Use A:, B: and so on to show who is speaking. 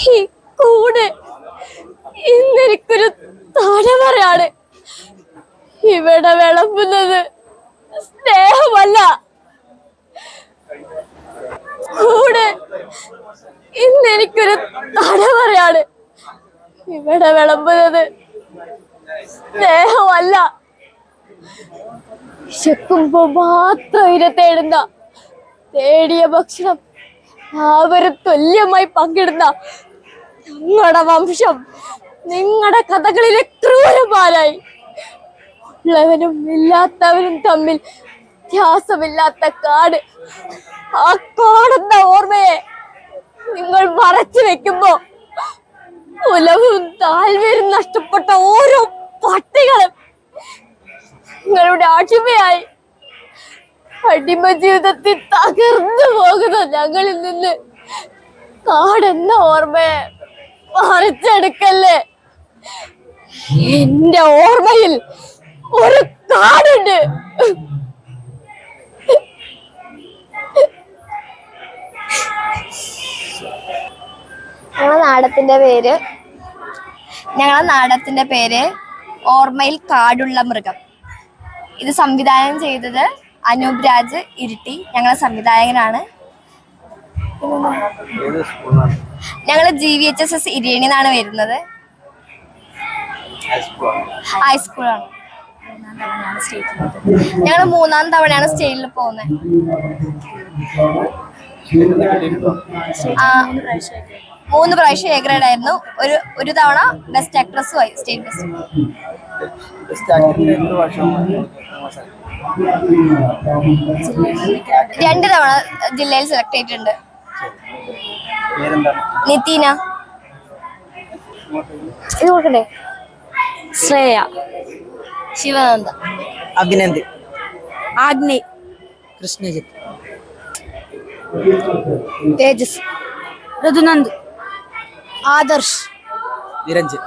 A: ഈ കൂട് ഇന്നെനിക്കൊരു തടവറയാണ് ഇവിടെ വിളമ്പുന്നത് സ്നേഹമല്ല. കൂട് ഇന്നെനിക്കൊരു തടവറയാണ് ഇവിടെ വിളമ്പുന്നത് സ്നേഹമല്ല. ശക്കുമ്പോ മാത്രം ഇര തേടുന്ന തേടിയ ഭക്ഷണം ആവരും തുല്യമായി പങ്കിടുന്ന നിങ്ങളുടെ വംശം നിങ്ങളുടെ കഥകളിലെ ക്രൂരമാരായി ഉള്ളവനും ഇല്ലാത്തവനും തമ്മിൽ വ്യത്യാസമില്ലാത്ത കാട്. ആ കാണുന്ന ഓർമ്മയെ നിങ്ങൾ മറച്ചു വെക്കുമ്പോ കുലവും താൽവേരും നഷ്ടപ്പെട്ട ഓരോ പട്ടികളും നിങ്ങളുടെ അടിമയായി അടിമ ജീവിതത്തിൽ തകർന്നു പോകുന്ന ഞങ്ങളിൽ നിന്ന് കാടെന്ന ഓർമ്മയെ മറിച്ചെടുക്കല്ലേ? എന്റെ ഓർമ്മയിൽ ഒരു കാടുണ്ട്.
B: ഞങ്ങളെ നാടത്തിന്റെ പേര് ഞങ്ങളെ നാടത്തിന്റെ പേര് ഓർമ്മയിൽ കാടുള്ള മൃഗം. ഇത് സംവിധാനം ചെയ്തത് അനൂപ് രാജ് ഇരിട്ടി. ഞങ്ങളെ സംവിധായകനാണ്. ഞങ്ങൾ G V H S S Iriyani എന്നാണ് വരുന്നത്.
C: ഹൈസ്കൂളാണ്
B: ഞങ്ങൾ മൂന്നാം തവണയാണ് സ്റ്റേജിൽ പോകുന്നത് മൂന്ന് പ്രാവശ്യം എ ഗ്രേഡ് ആയിരുന്നു. ഒരു ഒരു തവണ ബെസ്റ്റ് ആക്ട്രസും ആയി സ്റ്റേറ്റ് ബെസ്റ്റ് രണ്ട് തവണ ജില്ലയിൽ സെലക്ട് ചെയ്തിട്ടുണ്ട്.
C: പേരെന്താണ്?
B: നിതീന. ഇത് കൊടുക്കണ്ടേ?
A: ശ്രേയ.
B: ശിവാനന്ദ.
D: അഭിനന്ദ്.
A: ആഗ്നി.
D: കൃഷ്ണജിത്
B: തേജസ്.
A: ഋതുനന്ദ്
B: ആദർശ്.
D: നിരഞ്ജൻ.